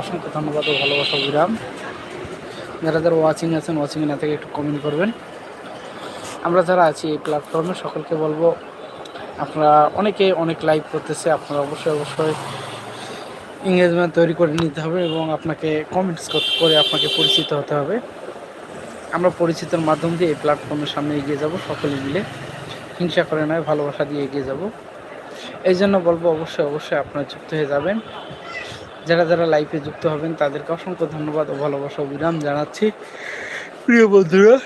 অসংখ্য ধন্যবাদ ও ভালোবাসা বিরাম যারা যারা ওয়াচিং আছেন ওয়াচিং না থেকে একটু কমেন্ট করবেন। আমরা যারা আছি এই প্ল্যাটফর্মে সকলকে বলব, আপনারা অনেকে অনেক লাইভ করতেছে, আপনারা অবশ্যই অবশ্যই এঙ্গেজমেন্ট তৈরি করে নিতে হবে এবং আপনাকে কমেন্টস করে আপনাকে পরিচিত হতে হবে। আমরা পরিচিতর মাধ্যম দিয়ে এই প্ল্যাটফর্মের সামনে এগিয়ে যাব, সকলে মিলে। হিংসা করে নয়, ভালোবাসা দিয়ে এগিয়ে যাব। এই জন্য বলব, অবশ্যই অবশ্যই আপনারা যুক্ত হয়ে যাবেন। যারা যারা লাইফে যুক্ত হবেন, তাদেরকে অসংখ্য ধন্যবাদ ও ভালোবাসা ও বিরাম জানাচ্ছি। প্রিয় বন্ধুরা,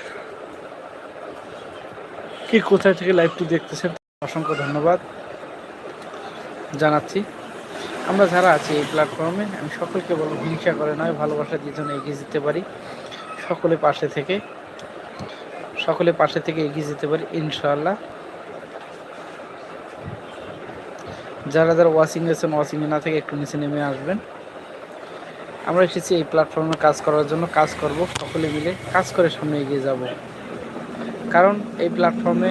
কে কোথায় থেকে লাইভটি দেখতেছেন, অসংখ্য ধন্যবাদ জানাচ্ছি। আমরা যারা আছি এই প্ল্যাটফর্মে আমি সকলকে বলব, হিংসা করে নয়, ভালোবাসা দিয়ে যেন এগিয়ে যেতে পারি। সকলে পাশে থেকে, সকলে পাশে থেকে এগিয়ে যেতে পারি, ইনশাআল্লাহ। যারা যারা ওয়াশিং আছেন ওয়াশিংয়ে না থেকে একটু নিচে নেমে আসবেন। আমরা এসেছি এই প্ল্যাটফর্মে কাজ করার জন্য, কাজ করব, সকলে মিলে কাজ করে সামনে এগিয়ে যাব। কারণ এই প্ল্যাটফর্মে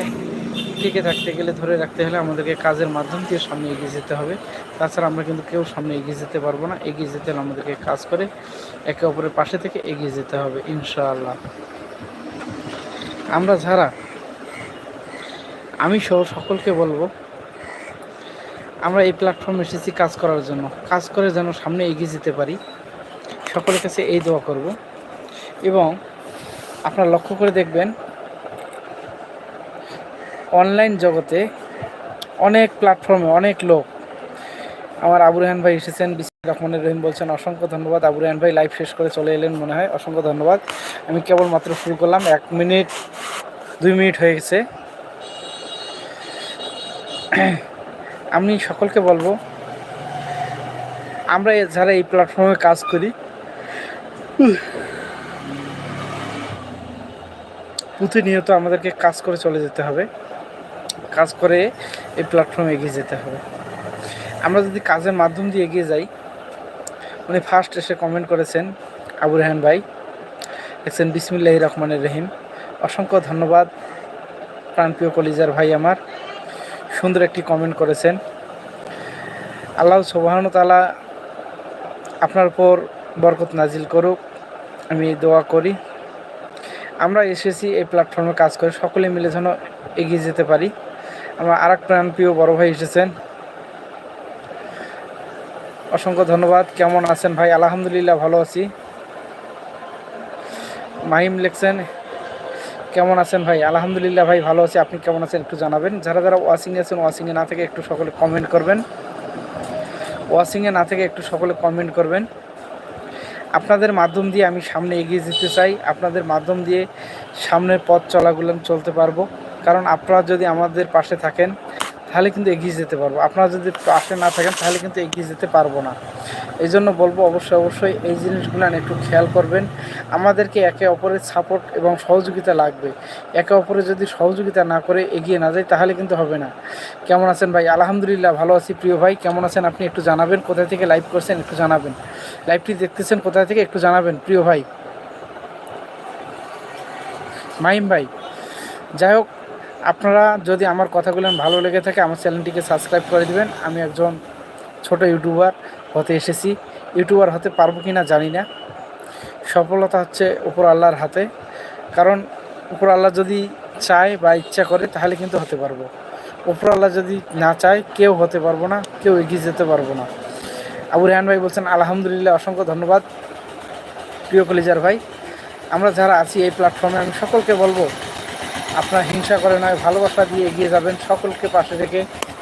টিকে থাকতে গেলে, ধরে রাখতে হলে আমাদেরকে কাজের মাধ্যম দিয়ে সামনে এগিয়ে যেতে হবে। তাছাড়া আমরা কিন্তু কেউ সামনে এগিয়ে যেতে পারব না। এগিয়ে যেতে হলে আমাদেরকে কাজ করে একে অপরের পাশে থেকে এগিয়ে যেতে হবে, ইনশাআল্লাহ। আমরা যারা, আমি সহ সকলকে বলব আমরা এই প্ল্যাটফর্মে এসেছি কাজ করার জন্য। কাজ করে যেন সামনে এগিয়ে যেতে পারি। সকলের কাছে এই দোয়া করব। এবং আপনারা লক্ষ্য করে দেখবেন অনলাইন জগতে অনেক প্ল্যাটফর্মে অনেক লোক। আমার আবু রেহান ভাই এসেছেন বিসমিল্লাহির রহমানির রহিম বলছেন, অসংখ্য ধন্যবাদ। আবু রেহান ভাই লাইভ শেষ করে চলে এলেন মনে হয়। অসংখ্য ধন্যবাদ। আমি কেবলমাত্র শুরু করলাম, এক মিনিট, দুই মিনিট হয়ে গেছে। আমি সকলকে বলব, আমরা যারা এই প্ল্যাটফর্মে কাজ করি, প্রতিনিয়ত আমাদেরকে কাজ করে চলে যেতে হবে, কাজ করে এই প্ল্যাটফর্মে এগিয়ে যেতে হবে। আমরা যদি কাজের মাধ্যম দিয়ে এগিয়ে যাই, উনি ফার্স্ট এসে কমেন্ট করেছেন, আবু রেহান ভাই দেখছেন বিসমিল্লাহ রহমানের রহিম। অসংখ্য ধন্যবাদ, প্রাণপ্রিয় কলিজার ভাই আমার। সুন্দর একটি কমেন্ট করেছেন। আল্লাহ তালা আপনার উপর বরকত নাজিল করুক, আমি দোয়া করি। আমরা এসেছি এই প্ল্যাটফর্মে কাজ করে, সকলে মিলে যেন এগিয়ে যেতে পারি। আমার আর এক প্রাণপ্রিয় বড় ভাই এসেছেন। অসংখ্য ধন্যবাদ। কেমন আছেন ভাই? আলহামদুলিল্লাহ ভালো আছি। মাহিম লেখছেন কেমন আছেন ভাই? আলহামদুলিল্লাহ ভাই ভালো আছি। আপনি কেমন আছেন একটু জানাবেন। যারা যারা ওয়াশিংয়ে আছেন ওয়াশিংয়ে না থেকে একটু সকলে কমেন্ট করবেন। ওয়াশিংয়ে না থেকে একটু সকলে কমেন্ট করবেন। আপনাদের মাধ্যম দিয়ে আমি সামনে এগিয়ে যেতে চাই। আপনাদের মাধ্যম দিয়ে সামনের পথ চলাগুলো চলতে পারব। কারণ আপনারা যদি আমাদের পাশে থাকেন তাহলে কিন্তু এগিয়ে যেতে পারব। আপনারা যদি পাশে না থাকেন, তাহলে কিন্তু এগিয়ে যেতে পারব না। এই জন্য বলব অবশ্যই অবশ্যই এই জিনিসগুলো একটু খেয়াল করবেন। আমাদেরকে একে অপরের সাপোর্ট এবং সহযোগিতা লাগবে। একে অপরের যদি সহযোগিতা না করে এগিয়ে না যায়, তাহলে কিন্তু হবে না। কেমন আছেন ভাই? আলহামদুলিল্লাহ ভালো আছি প্রিয় ভাই। কেমন আছেন আপনি একটু জানাবেন? কোথা থেকে লাইভ করছেন একটু জানাবেন। লাইভটি দেখতেছেন কোথা থেকে একটু জানাবেন প্রিয় ভাই? মাহিম ভাই, যাই হোক আপনারা যদি আমার কথাগুলো ভালো লেগে থাকে, আমার চ্যানেলটিকে সাবস্ক্রাইব করে দিবেন। আমি একজন ছোট ইউটিউবার হতে এসেছি। ইউটিউবার হতে পারব কি না জানি না। সফলতা হচ্ছে উপর আল্লাহর হাতে। কারণ উপর আল্লাহ যদি চায় বা ইচ্ছা করে, তাহলে কিন্তু হতে পারব। উপর আল্লাহ যদি না চায়, কেউ হতে পারব না, কেউ এগিয়ে যেতে পারব না। আবু রেহান ভাই বলছেন, আলহামদুলিল্লাহ, অসংখ্য ধন্যবাদ। প্রিয় কলিজার ভাই, আমরা যারা আছি এই প্ল্যাটফর্মে আমি সকলকে বলব আপনার হিংসা করে নয়, ভালোবাসা দিয়ে এগিয়ে যাবেন সকলকে পাশে রেখে।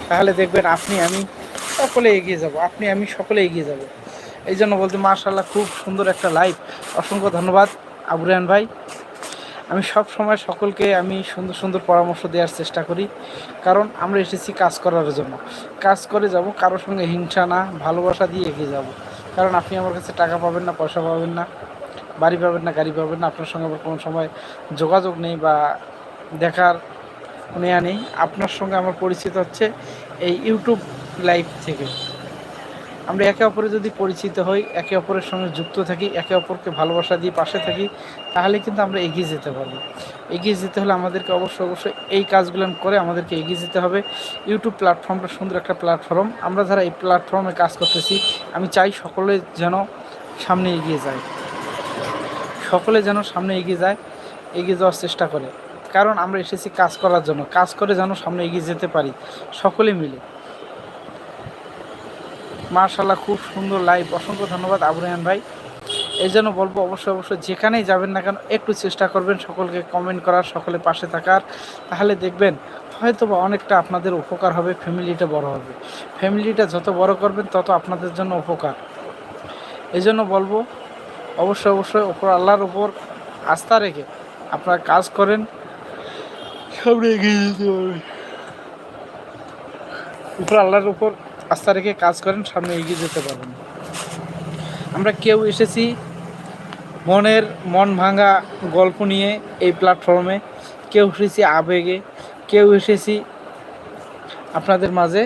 তাহলে দেখবেন আপনি, আমি সকলে এগিয়ে যাব, আপনি, আমি সকলে এগিয়ে যাব। এই জন্য বলতে মার্শাল্লাহ খুব সুন্দর একটা লাইভ অসংখ্য ধন্যবাদ আবু রেহান ভাই। আমি সব সময় সকলকে আমি সুন্দর সুন্দর পরামর্শ দেওয়ার চেষ্টা করি। কারণ আমরা এসেছি কাজ করার জন্য। কাজ করে যাব, কারোর সঙ্গে হিংসা না, ভালোবাসা দিয়ে এগিয়ে যাব। কারণ আপনি আমার কাছে টাকা পাবেন না, পয়সা পাবেন না, বাড়ি পাবেন না, গাড়ি পাবেন না, আপনার সঙ্গে আবার কোনো সময় যোগাযোগ নেই বা দেখার নেওয়া নেই। আপনার সঙ্গে আমার পরিচিত হচ্ছে এই ইউটিউব লাইভ থেকে। আমরা একে অপরে যদি পরিচিত হই, একে অপরের সঙ্গে যুক্ত থাকি, একে অপরকে ভালোবাসা দিয়ে পাশে থাকি, তাহলে কিন্তু আমরা এগিয়ে যেতে পারব। এগিয়ে যেতে হলে আমাদেরকে অবশ্যই অবশ্যই এই কাজগুলো করে আমাদেরকে এগিয়ে যেতে হবে। ইউটিউব প্ল্যাটফর্মটা সুন্দর একটা প্ল্যাটফর্ম। আমরা যারা এই প্ল্যাটফর্মে কাজ করতেছি, আমি চাই সকলে যেন সামনে এগিয়ে যায়। সকলে যেন সামনে এগিয়ে যায়, এগিয়ে যাওয়ার চেষ্টা করে। কারণ আমরা এসেছি কাজ করার জন্য, কাজ করে যেন সামনে এগিয়ে যেতে পারি, সকলে মিলে। মার্শাল্লাহ খুব সুন্দর লাইভ অসংখ্য ধন্যবাদ আবু ভাই। এই জন্য বলব, অবশ্যই অবশ্যই, যেখানেই যাবেন না কেন, একটু চেষ্টা করবেন সকলকে কমেন্ট করার, সকলে পাশে থাকার। তাহলে দেখবেন হয়তো বা অনেকটা আপনাদের উপকার হবে ফ্যামিলিটা বড় হবে। ফ্যামিলিটা যত বড় করবেন, তত আপনাদের জন্য উপকার। এই জন্য বলব, অবশ্যই অবশ্যই ওপর আল্লাহর উপর আস্থা রেখে আপনারা কাজ করেন সামনে এগিয়ে উপর আল্লাহর উপর আস্থা রেখে কাজ করেন, সামনে এগিয়ে যেতে পারবেন। আমরা কেউ এসেছি মনের মন ভাঙা গল্প নিয়ে এই প্ল্যাটফর্মে কেউ এসেছি আবেগে, কেউ এসেছি আপনাদের মাঝে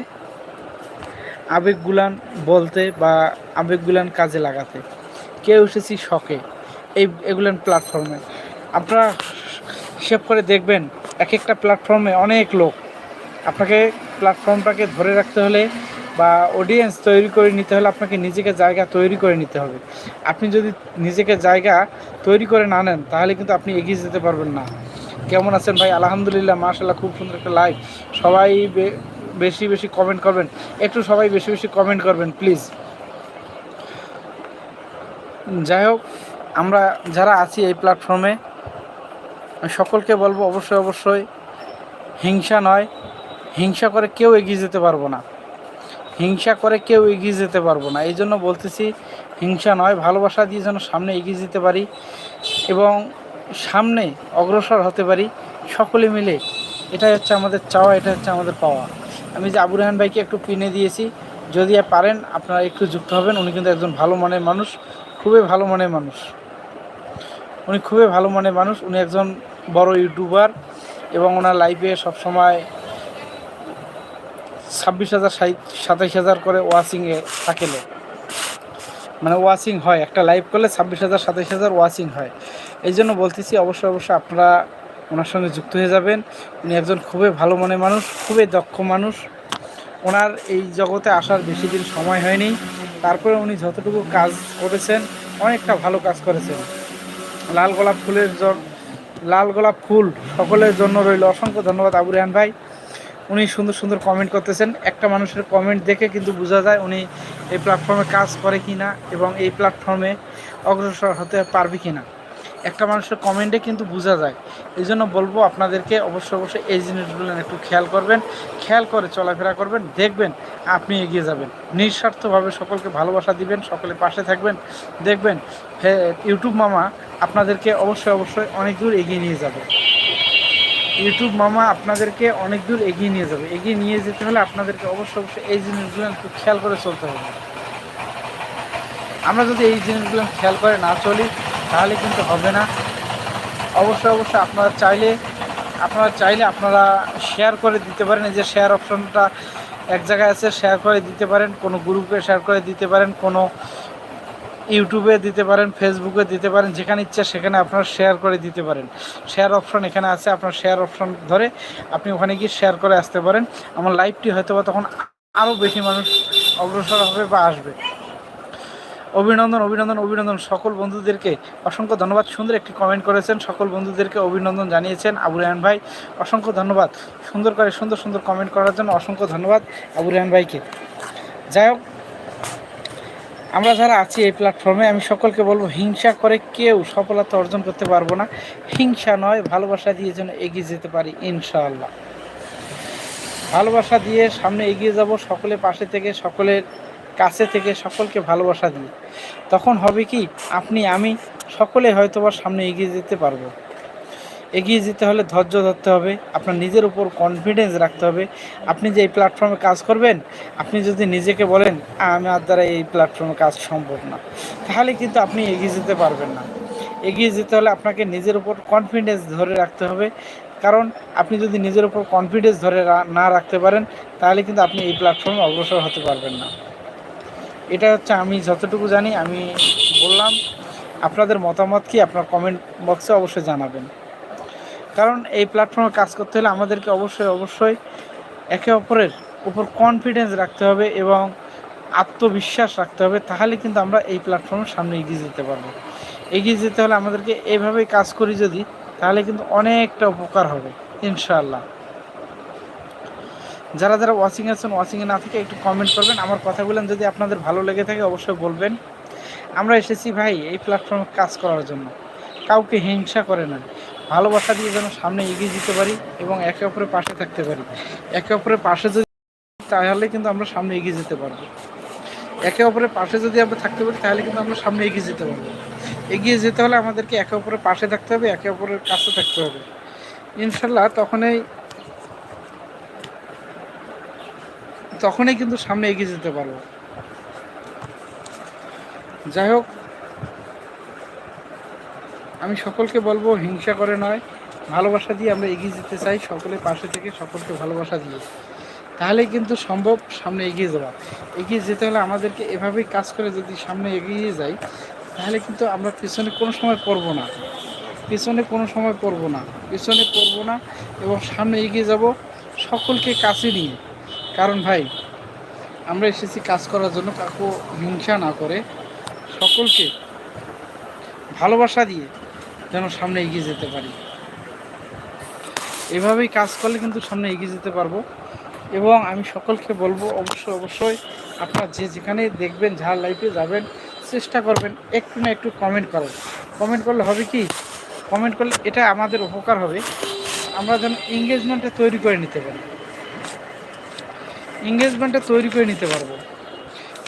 আবেগগুলান বলতে বা আবেগগুলান কাজে লাগাতে। কেউ এসেছি শখে এই, এগুলান প্ল্যাটফর্মে আপনারা হিসেব করে দেখবেন এক একটা প্ল্যাটফর্মে অনেক লোক। আপনাকে প্ল্যাটফর্মটাকে ধরে রাখতে হলে বা অডিয়েন্স তৈরি করে নিতে হলে আপনাকে নিজেকে জায়গা তৈরি করে নিতে হবে। আপনি যদি নিজেকে জায়গা তৈরি করে না নেন, তাহলে কিন্তু আপনি এগিয়ে যেতে পারবেন না। কেমন আছেন ভাই? আলহামদুলিল্লাহ মার্শাল্লাহ খুব সুন্দর একটা লাইভ সবাই বেশি বেশি কমেন্ট করবেন। একটু সবাই বেশি বেশি কমেন্ট করবেন প্লিজ যাই হোক, আমরা যারা আছি এই প্ল্যাটফর্মে সকলকে বলব, অবশ্যই অবশ্যই, হিংসা নয়। হিংসা করে কেউ এগিয়ে যেতে পারব না। হিংসা করে কেউ এগিয়ে যেতে পারব না। এই জন্য বলতেছি, হিংসা নয়, ভালোবাসা দিয়ে যেন সামনে এগিয়ে যেতে পারি এবং সামনে অগ্রসর হতে পারি, সকলে মিলে। এটাই হচ্ছে আমাদের চাওয়া এটা হচ্ছে আমাদের পাওয়া। আমি যে আবু রেহান ভাইকে একটু পিনে দিয়েছি, যদি পারেন, আপনারা একটু যুক্ত হবেন। উনি কিন্তু একজন ভালো মনের মানুষ, খুবই ভালো মনের মানুষ। উনি খুবই ভালো মনের মানুষ। উনি একজন বড় ইউটিউবার এবং ওনার লাইফে সবসময় ছাব্বিশ হাজার সাতাইশ হাজার করে ওয়াচিংয়ে থাকেলে। মানে ওয়াচিং হয়, একটা লাইভ করলে ছাব্বিশ হাজার, সাতাইশ হাজার ওয়াচিং হয়। এই জন্য বলতেছি, অবশ্যই অবশ্যই আপনারা ওনার সঙ্গে যুক্ত হয়ে যাবেন। উনি একজন খুবই ভালো মনের মানুষ, খুবই দক্ষ মানুষ। ওনার এই জগতে আসার বেশি দিন সময় হয়নি। তারপরে উনি যতটুকু কাজ করেছেন, অনেকটা ভালো কাজ করেছেন। লাল গোলাপ ফুলের লাল গোলাপ ফুল সকলের জন্য রইল। অসংখ্য ধন্যবাদ আবু রেহান ভাই। উনি সুন্দর সুন্দর কমেন্ট করতেছেন। একটা মানুষের কমেন্ট দেখে কিন্তু বোঝা যায় উনি এই প্ল্যাটফর্মে কাজ করে কি না এবং এই প্ল্যাটফর্মে অগ্রসর হতে পারবে কি না একটা মানুষের কমেন্টে কিন্তু বোঝা যায়। এই জন্য বলব আপনাদেরকে অবশ্যই অবশ্যই এই জিনিসগুলো একটু খেয়াল করবেন। খেয়াল করে চলাফেরা করবেন, দেখবেন আপনি এগিয়ে যাবেন। নিঃস্বার্থভাবে সকলকে ভালোবাসা দিবেন, সকলে পাশে থাকবেন। দেখবেন ইউটিউব মামা আপনাদেরকে অবশ্যই অবশ্যই অনেক দূর এগিয়ে নিয়ে যাবে। ইউটিউব মামা আপনাদেরকে অনেক দূর এগিয়ে নিয়ে যাবে। এগিয়ে নিয়ে যেতে হলে আপনাদেরকে অবশ্যই অবশ্যই এই জিনিসগুলো একটু খেয়াল করে চলতে হবে। আমরা যদি এই জিনিসগুলো খেয়াল করে না চলি তাহলে কিন্তু হবে না। অবশ্যই অবশ্যই আপনারা চাইলে আপনারা চাইলে আপনারা শেয়ার করে দিতে পারেন। এই যে শেয়ার অপশনটা এক জায়গায় আছে শেয়ার করে দিতে পারেন। কোনো গ্রুপে শেয়ার করে দিতে পারেন, কোনো ইউটিউবে দিতে পারেন ফেসবুকে দিতে পারেন, যেখানে ইচ্ছা সেখানে আপনারা শেয়ার করে দিতে পারেন। শেয়ার অপশন এখানে আছে, আপনার শেয়ার অপশন ধরে আপনি ওখানে গিয়ে শেয়ার করে আসতে পারেন। আমার লাইভটি হয়তো বা তখন আরও বেশি মানুষ অগ্রসর হবে বা আসবে। অভিনন্দন অভিনন্দন অভিনন্দন সকল বন্ধুদেরকে। অসংখ্য ধন্যবাদ। সুন্দর একটি কমেন্ট করেছেন। সকল বন্ধুদেরকে অভিনন্দন জানিয়েছেন আবু রেহান ভাই। অসংখ্য ধন্যবাদ। সুন্দর করে, সুন্দর সুন্দর কমেন্ট করার জন্য অসংখ্য ধন্যবাদ আবু রেহান ভাইকে। যাই হোক, আমরা যারা আছি এই প্ল্যাটফর্মে আমি সকলকে বলব, হিংসা করে কেউ সফলতা অর্জন করতে পারব না। হিংসা নয়, ভালোবাসা দিয়ে যেন এগিয়ে যেতে পারি, ইনশাআল্লাহ। ভালোবাসা দিয়ে সামনে এগিয়ে যাব, সকলে পাশে থেকে, সকলের কাছে থেকে সকলকে ভালোবাসা দিয়ে তখন হবে কি আপনি আমি সকলে হয়তোবা সামনে এগিয়ে যেতে পারব। এগিয়ে যেতে হলে ধৈর্য ধরতে হবে আপনার নিজের উপর কনফিডেন্স রাখতে হবে। আপনি যে এই প্ল্যাটফর্মে কাজ করবেন আপনি যদি নিজেকে বলেন "আ, আমার দ্বারা এই প্ল্যাটফর্মে কাজ সম্ভব না তাহলে কিন্তু আপনি এগিয়ে যেতে পারবেন না। এগিয়ে যেতে হলে আপনাকে নিজের উপর কনফিডেন্স ধরে রাখতে হবে। কারণ আপনি যদি নিজের উপর কনফিডেন্স ধরে না রাখতে পারেন তাহলে কিন্তু আপনি এই প্ল্যাটফর্মে অগ্রসর হতে পারবেন না। এটা হচ্ছে আমি যতটুকু জানি, আমি বললাম, আপনাদের মতামত কি আপনার কমেন্ট বক্সে অবশ্যই জানাবেন। কারণ এই প্ল্যাটফর্মে কাজ করতে হলে আমাদেরকে অবশ্যই অবশ্যই একে অপরের উপর কনফিডেন্স রাখতে হবে এবং আত্মবিশ্বাস রাখতে হবে, তাহলে কিন্তু আমরা এই প্ল্যাটফর্মের সামনে এগিয়ে যেতে পারব। এগিয়ে যেতে হলে আমাদেরকে এইভাবেই কাজ করি যদি, তাহলে কিন্তু অনেকটা উপকার হবে, ইনশাআল্লাহ। যারা যারা ওয়াচিং আছেন ওয়াচিংয়ে না থেকে একটু কমেন্ট করবেন। আমার কথাগুলো যদি আপনাদের ভালো লেগে থাকে, অবশ্যই বলবেন। আমরা এসেছি ভাই এই প্ল্যাটফর্মে কাজ করার জন্য। কাউকে হিংসা করে না। ভালোবাসা দিয়ে যেন সামনে এগিয়ে যেতে পারি এবং একে অপরের পাশে থাকতে পারি। একে অপরের পাশে যদি তাহলে কিন্তু আমরা সামনে এগিয়ে যেতে পারব। একে অপরের পাশে যদি আমরা থাকতে পারি, তাহলে কিন্তু আমরা সামনে এগিয়ে যেতে পারব। এগিয়ে যেতে হলে আমাদেরকে একে অপরের পাশে থাকতে হবে, একে অপরের কাছে থাকতে হবে। ইনশাল্লাহ তখনই তখনই কিন্তু সামনে এগিয়ে যেতে পারব। যাই হোক, আমি সকলকে বলব, হিংসা করে নয়, ভালোবাসা দিয়ে আমরা এগিয়ে যেতে চাই সকলের পাশে থেকে সকলকে ভালোবাসা দিয়ে। তাহলেই কিন্তু সম্ভব সামনে এগিয়ে যাওয়া। এগিয়ে যেতে হলে আমাদেরকে এভাবেই কাজ করে যদি সামনে এগিয়ে যাই, তাহলে কিন্তু আমরা পিছনে কোনো সময় পড়ব না। পিছনে কোনো সময় পড়ব না। পিছনে পড়ব না এবং সামনে এগিয়ে যাব সকলকে কাছে নিয়ে। কারণ ভাই, আমরা এসেছি কাজ করার জন্য, কাকু হিংসা না করে সকলকে ভালোবাসা দিয়ে যেন সামনে এগিয়ে যেতে পারি। এভাবেই কাজ করলে কিন্তু সামনে এগিয়ে যেতে পারব। এবং আমি সকলকে বলব, অবশ্যই অবশ্যই আপনার যে যেখানে দেখবেন, যার লাইফে যাবেন, চেষ্টা করবেন একটু না একটু কমেন্ট করেন কমেন্ট করলে হবে কি? কমেন্ট করলে এটা আমাদের উপকার হবে। আমরা যেন এঙ্গেজমেন্টটা তৈরি করে নিতে পারি। এঙ্গেজমেন্টটা তৈরি করে নিতে পারব।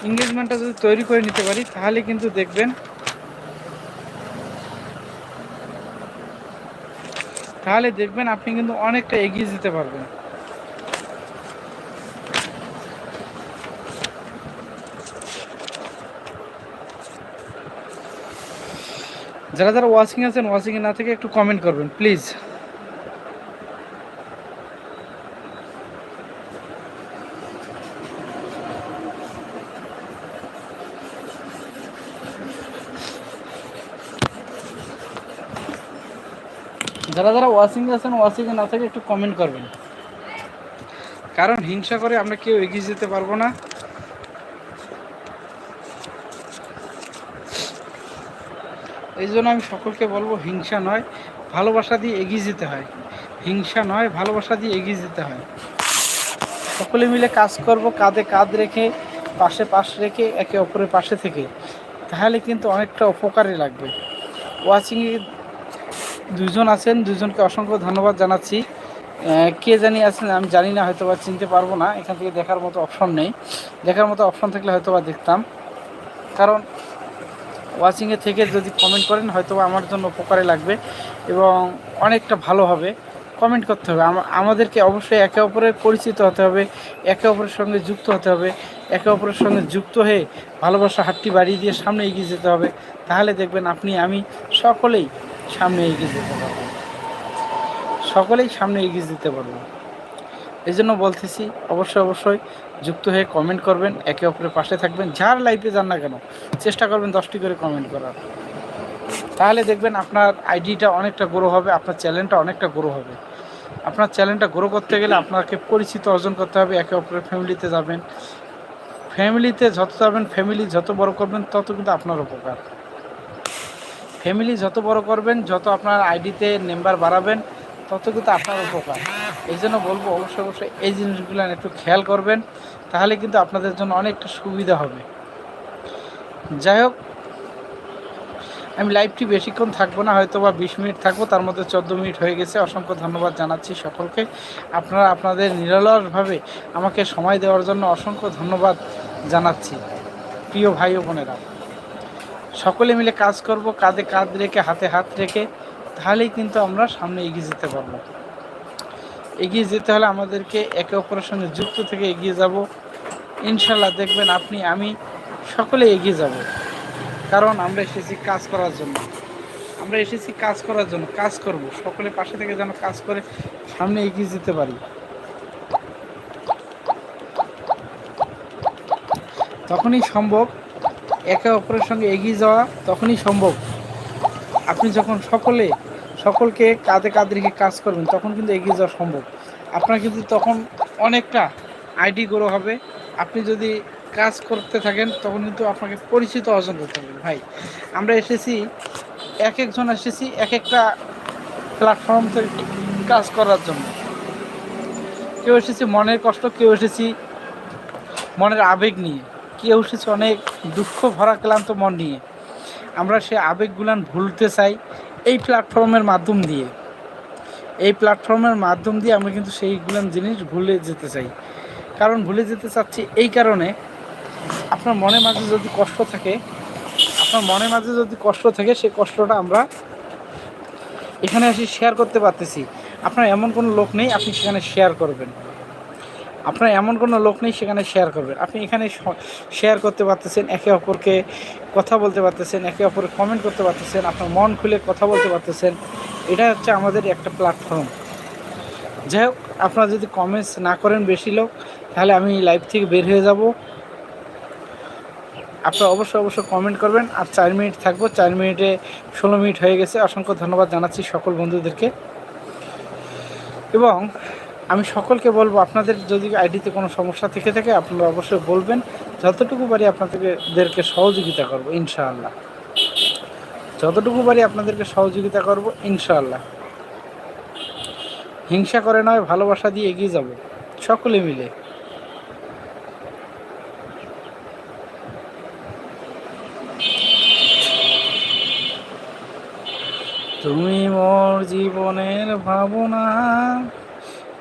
এঙ্গেজমেন্টটা যদি তৈরি করে নিতে পারি, তাহলে কিন্তু দেখবেন তাহলে দেখবেন আপনি কিন্তু অনেকটা এগিয়ে যেতে পারবেন। যারা যারা ওয়াচিং আছেন ওয়াচিংয়ে না থেকে একটু কমেন্ট করবেন প্লিজ যারা যারা ওয়াচিং আছেন ওয়াচিংয়ে না থাকে একটু কমেন্ট করবেন। কারণ হিংসা করে আমরা কেউ এগিয়ে যেতে পারব না। এই জন্য আমি সকলকে বলব, হিংসা নয়, ভালোবাসা দিয়ে এগিয়ে যেতে হয়। হিংসা নয়, ভালোবাসা দিয়ে এগিয়ে যেতে হয়। সকলে মিলে কাজ করব, কাঁধে কাঁধ রেখে, পাশে পাশ রেখে, একে অপরের পাশে থেকে। তাহলে কিন্তু অনেকটা উপকারী লাগবে। ওয়াচিংয়ে দুজন আছেন দুজনকে অসংখ্য ধন্যবাদ জানাচ্ছি। কে জানি আছেন আমি জানি না হয়তো বা চিনতে পারব না। এখান থেকে দেখার মতো অপশন নেই। দেখার মতো অপশন থাকলে হয়তো বা দেখতাম। কারণ ওয়াচিংয়ে থেকে যদি কমেন্ট করেন হয়তো আমার জন্য উপকারে লাগবে এবং অনেকটা ভালো হবে। কমেন্ট করতে হবে। আমাদেরকে অবশ্যই একে অপরের পরিচিত হতে হবে, একে অপরের সঙ্গে যুক্ত হতে হবে, একে অপরের সঙ্গে যুক্ত হয়ে ভালোবাসা হাতটি বাড়িয়ে দিয়ে সামনে এগিয়ে যেতে হবে। তাহলে দেখবেন আপনি, আমি সকলেই সামনে এগিয়ে যেতে পারব। সকলেই সামনে এগিয়ে যেতে পারব। এই জন্য বলতেছি, অবশ্যই অবশ্যই যুক্ত হয়ে কমেন্ট করবেন, একে অপরের পাশে থাকবেন। যার লাইফে যান না কেন, চেষ্টা করবেন দশটি করে কমেন্ট করার। তাহলে দেখবেন আপনার আইডিটা অনেকটা গ্রো হবে, আপনার চ্যানেলটা অনেকটা গ্রো হবে। আপনার চ্যানেলটা গ্রো করতে গেলে আপনাকে পরিচিত অর্জন করতে হবে, একে অপরের ফ্যামিলিতে যাবেন। ফ্যামিলিতে যত যাবেন ফ্যামিলি যত বড় করবেন, তত কিন্তু আপনার উপকার। ফ্যামিলি যত বড় করবেন, যত আপনার আইডিতে মেম্বার বাড়াবেন, তত কিন্তু আপনার উপকার। এই জন্য বলব অবশ্যই অবশ্যই এই জিনিসগুলো একটু খেয়াল করবেন, তাহলে কিন্তু আপনাদের জন্য অনেকটা সুবিধা হবে। যাই হোক, আমি লাইভটি বেশিক্ষণ থাকব না হয়তো বা বিশ মিনিট থাকব, তার মধ্যে চোদ্দ মিনিট হয়ে গেছে। অসংখ্য ধন্যবাদ জানাচ্ছি সকলকে। আপনারা আপনাদের নিরলসভাবে আমাকে সময় দেওয়ার জন্য অসংখ্য ধন্যবাদ জানাচ্ছি, প্রিয় ভাই ও বোনেরা। সকলে মিলে কাজ করব, কাঁধে কাঁধ রেখে, হাতে হাত রেখে, তাহলেই কিন্তু আমরা সামনে এগিয়ে যেতে পারব। এগিয়ে যেতে হলে আমাদেরকে একে অপরের সঙ্গে যুক্ত থেকে এগিয়ে যাব। ইনশাল্লাহ দেখবেন আপনি, আমি সকলে এগিয়ে যাব। কারণ আমরা এসেছি কাজ করার জন্য। আমরা এসেছি কাজ করার জন্য, কাজ করব। সকলে পাশে থেকে যেন কাজ করে সামনে এগিয়ে যেতে পারি। তখনই সম্ভব একে অপরের সঙ্গে এগিয়ে যাওয়া তখনই সম্ভব। আপনি যখন সকলে, সকলকে কাঁধে কাঁধ রেখে কাজ করবেন, তখন কিন্তু এগিয়ে যাওয়া সম্ভব। আপনার কিন্তু তখন অনেকটা আইডি গ্রো হবে। আপনি যদি কাজ করতে থাকেন, তখন কিন্তু আপনাকে পরিচিত অর্জন করতে হবে। ভাই, আমরা এসেছি, এক একজন এসেছি, এক একটা প্ল্যাটফর্ম থেকে কাজ করার জন্য। কেউ এসেছি মনের কষ্ট, কেউ এসেছি মনের আবেগ নিয়ে। কেউ উঠেছে অনেক দুঃখ, ভরা, ক্লান্ত মন নিয়ে। আমরা সে আবেগগুলান ভুলতে চাই এই প্ল্যাটফর্মের মাধ্যম দিয়ে। এই প্ল্যাটফর্মের মাধ্যম দিয়ে আমরা কিন্তু সেইগুলান জিনিস ভুলে যেতে চাই। কারণ ভুলে যেতে চাচ্ছি এই কারণে আপনার মনের মাঝে যদি কষ্ট থাকে, আপনার মনের মাঝে যদি কষ্ট থাকে সেই কষ্টটা আমরা এখানে এসে শেয়ার করতে পারতেছি। আপনার এমন কোনো লোক নেই, আপনি সেখানে শেয়ার করবেন। আপনার এমন কোনো লোক নেই সেখানে শেয়ার করবেন। আপনি এখানে শেয়ার করতে পারতেছেন, একে অপরকে কথা বলতে পারতেছেন, একে অপরকে কমেন্ট করতে পারতেছেন, আপনার মন খুলে কথা বলতে পারতেছেন, এটা হচ্ছে আমাদের একটা প্ল্যাটফর্ম যাই হোক, আপনারা যদি কমেন্টস না করেন বেশি লোক, তাহলে আমি লাইভ থেকে বের হয়ে যাব। আপনারা অবশ্যই অবশ্যই কমেন্ট করবেন। আর চার মিনিট থাকব, চার মিনিটে ষোলো মিনিট হয়ে গেছে। অসংখ্য ধন্যবাদ জানাচ্ছি সকল বন্ধুদেরকে। এবং আমি সকলকে বলব, আপনাদের যদি আইডিতে কোনো সমস্যা থেকে থাকে, আপনারা অবশ্যই বলবেন। যতটুকু পারি আপনাদেরকে সহযোগিতা করব, ইনশাআল্লাহ। যতটুকু পারি আপনাদেরকে সহযোগিতা করব, ইনশাআল্লাহ। হিংসা করে নয়, ভালোবাসা দিয়ে এগিয়ে যাব, সকলে মিলে। তুমি মোর জীবনের ভাবনা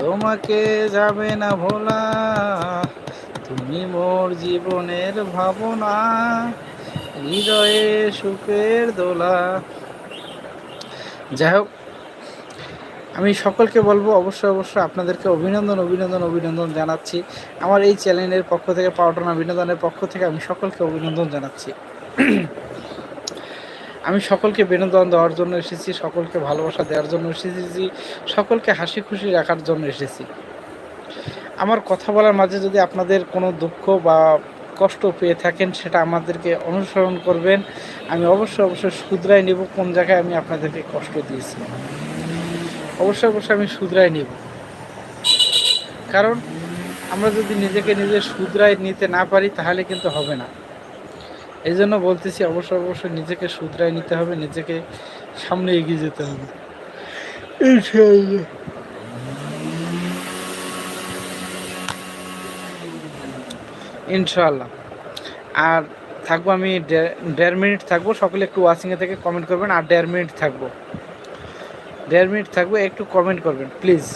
তোমাকে যাবে না ভোলা, তুমি মোর জীবনের ভাবনা, হৃদয়ে সুখের দোলা। যাই হোক, আমি সকলকে বলব, অবশ্যই অবশ্যই আপনাদেরকে অভিনন্দন অভিনন্দন অভিনন্দন জানাচ্ছি। আমার এই চ্যানেলের পক্ষ থেকে পাওয়াটনা বিনোদনের পক্ষ থেকে আমি সকলকে অভিনন্দন জানাচ্ছি। আমি সকলকে বিনোদন দেওয়ার জন্য এসেছি, সকলকে ভালোবাসা দেওয়ার জন্য এসেছি, সকলকে হাসি খুশি রাখার জন্য এসেছি। আমার কথা বলার মাঝে যদি আপনাদের কোনো দুঃখ বা কষ্ট পেয়ে থাকেন, সেটা আমাদেরকে অনুসরণ করবেন। আমি অবশ্যই অবশ্যই শুধরাই নেব কোন জায়গায় আমি আপনাদেরকে কষ্ট দিয়েছি। অবশ্যই অবশ্যই আমি শুধরাই নেব। কারণ আমরা যদি নিজেকে নিজে শুধরাই নিতে না পারি, তাহলে কিন্তু হবে না। এই জন্য বলতেছি অবশ্যই অবশ্যই নিজেকে শুধরাই নিতে হবে, নিজেকে সামনে এগিয়ে যেতে হবে। ইনশাল্লাহ আর থাকব আমি দেড় মিনিট থাকব, সকলে একটু ওয়াচিংয়ে থেকে কমেন্ট করবেন, আর দেড় মিনিট থাকব। দেড় মিনিট থাকব, একটু কমেন্ট করবেন প্লিজ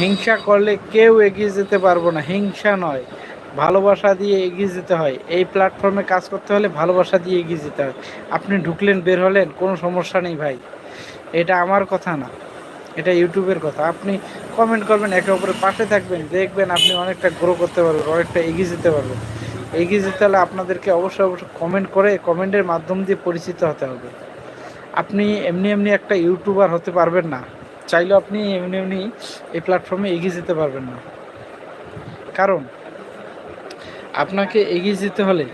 হিংসা করলে কেউ এগিয়ে যেতে পারব না, হিংসা নয়। ভালোবাসা দিয়ে এগিয়ে যেতে হয়। এই প্ল্যাটফর্মে কাজ করতে হলে ভালোবাসা দিয়ে এগিয়ে যেতে হয়। আপনি ঢুকলেন, বের হলেন, কোনো সমস্যা নেই ভাই। এটা আমার কথা না। এটা ইউটিউবের কথা। আপনি কমেন্ট করবেন, একে অপরের পাশে থাকবেন, দেখবেন আপনি অনেকটা গ্রো করতে পারবেন, অনেকটা এগিয়ে যেতে পারবেন। এগিয়ে যেতে হলে আপনাদেরকে অবশ্যই অবশ্যই কমেন্ট করে কমেন্টের মাধ্যম দিয়ে পরিচিত হতে হবে। আপনি এমনি এমনি একটা ইউটিউবার হতে পারবেন না। চাইলেও আপনি এমনি এমনি এই প্ল্যাটফর্মে এগিয়ে যেতে পারবেন না। কারণ আপনাকে এগিয়ে যেতে হলে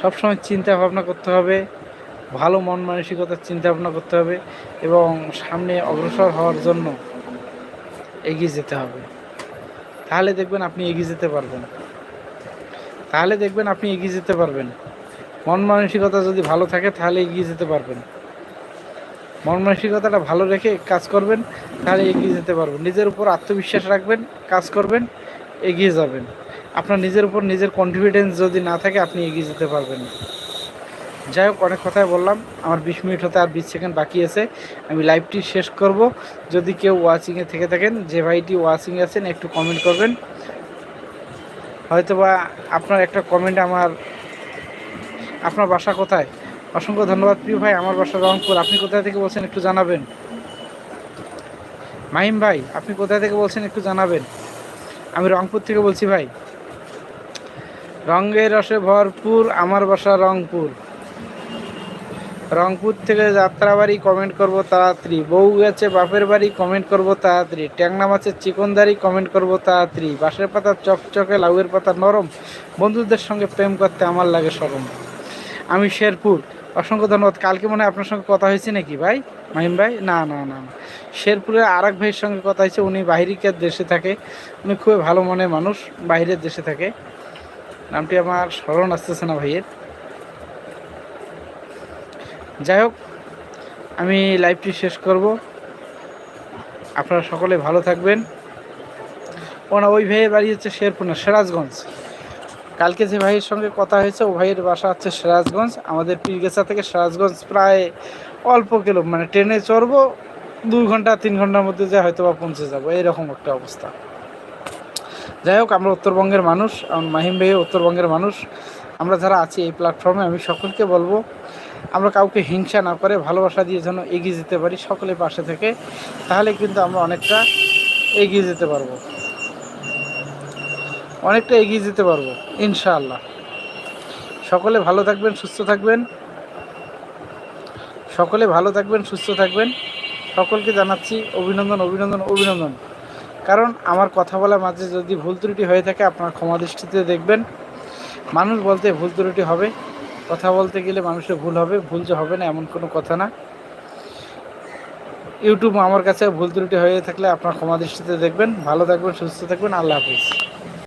সবসময় চিন্তা ভাবনা করতে হবে, ভালো মন মানসিকতার চিন্তা ভাবনা করতে হবে এবং সামনে অগ্রসর হওয়ার জন্য এগিয়ে যেতে হবে। তাহলে দেখবেন আপনি এগিয়ে যেতে পারবেন। তাহলে দেখবেন আপনি এগিয়ে যেতে পারবেন। মন মানসিকতা যদি ভালো থাকে তাহলে এগিয়ে যেতে পারবেন। মন মানসিকতাটা ভালো রেখে কাজ করবেন, তাহলে এগিয়ে যেতে পারবেন। নিজের উপর আত্মবিশ্বাস রাখবেন, কাজ করবেন, এগিয়ে যাবেন। আপনার নিজের উপর নিজের কনফিডেন্স যদি না থাকে, আপনি এগিয়ে যেতে পারবেন যাই হোক, অনেক কথাই বললাম। আমার বিশ মিনিট হতে আর বিশ সেকেন্ড বাকি আছে। আমি লাইভটি শেষ করব। যদি কেউ ওয়াচিংয়ে থেকে থাকেন, যে ভাইটি ওয়াচিংয়ে আছেন, একটু কমেন্ট করবেন। হয়তোবা আপনার একটা কমেন্ট আমার, আপনার বাসা কোথায়? অসংখ্য ধন্যবাদ প্রিয় ভাই, আমার বাসা রংপুর। আপনি কোথায় থেকে বলছেন একটু জানাবেন। মাহিম ভাই, আপনি কোথায় থেকে বলছেন একটু জানাবেন। আমি রংপুর থেকে বলছি ভাই। রঙের রসে ভরপুর, আমার বাসা রংপুর। রংপুর থেকে যাত্রাবাড়ি কমেন্ট করব তাড়াতাড়ি। বউ গেছে, বাপের বাড়ি কমেন্ট করব তাড়াতাড়ি। ট্যাংনা মাছের চিকনদারি কমেন্ট করব তাড়াতাড়ি। বাঁশের পাতা চকচকে, লাউয়ের পাতা নরম। বন্ধুদের সঙ্গে প্রেম করতে আমার লাগে সরম। আমি শেরপুর। অসংখ্য ধন্যবাদ। কালকে মনে হয় আপনার সঙ্গে কথা হয়েছে নাকি ভাই? মাহিম ভাই? না না না না। শেরপুরে আর এক ভাইয়ের সঙ্গে কথা হয়েছে। উনি বাহিরিকার দেশে থাকে। উনি খুবই ভালো মনের মানুষ, বাইরের দেশে থাকে। নামটি আমার স্মরণ আসতেছে না ভাইয়ের। যাই হোক, আমি লাইভটি শেষ করব। আপনারা সকলে ভালো থাকবেন। ও না, ওই ভাইয়ের বাড়ি হচ্ছে শেরপুর না, সিরাজগঞ্জ। কালকে যে ভাইয়ের সঙ্গে কথা হয়েছে, ও ভাইয়ের বাসা হচ্ছে সিরাজগঞ্জ। আমাদের পীরগেছা থেকে সিরাজগঞ্জ প্রায় অল্প কিলো মানে ট্রেনে চড়বো, দুই ঘণ্টা, তিন ঘণ্টার মধ্যে যে হয়তো বা পৌঁছে যাব এইরকম একটা অবস্থা। যাই হোক, আমরা উত্তরবঙ্গের মানুষ মাহিম ভাই উত্তরবঙ্গের মানুষ। আমরা যারা আছি এই প্ল্যাটফর্মে আমি সকলকে বলব, আমরা কাউকে হিংসা না করে, ভালোবাসা দিয়ে যেন এগিয়ে যেতে পারি সকলের পাশে থেকে, তাহলে কিন্তু আমরা অনেকটা এগিয়ে যেতে পারব। অনেকটা এগিয়ে যেতে পারব, ইনশাআল্লাহ। সকলে ভালো থাকবেন, সুস্থ থাকবেন। সকলে ভালো থাকবেন, সুস্থ থাকবেন। সকলকে জানাচ্ছি অভিনন্দন অভিনন্দন অভিনন্দন। কারণ আমার কথা বলার মাঝে যদি ভুল ত্রুটি হয়ে থাকে, আপনার ক্ষমা দৃষ্টিতে দেখবেন। মানুষ বলতে ভুল ত্রুটি হবে, কথা বলতে গেলে মানুষের ভুল হবে, ভুল যে হবে না এমন কোনো কথা না। ইউটিউব আমার কাছে ভুল ত্রুটি হয়ে থাকলে আপনার ক্ষমা দৃষ্টিতে দেখবেন। ভালো থাকবেন, সুস্থ থাকবেন, আল্লাহ হাফিজ।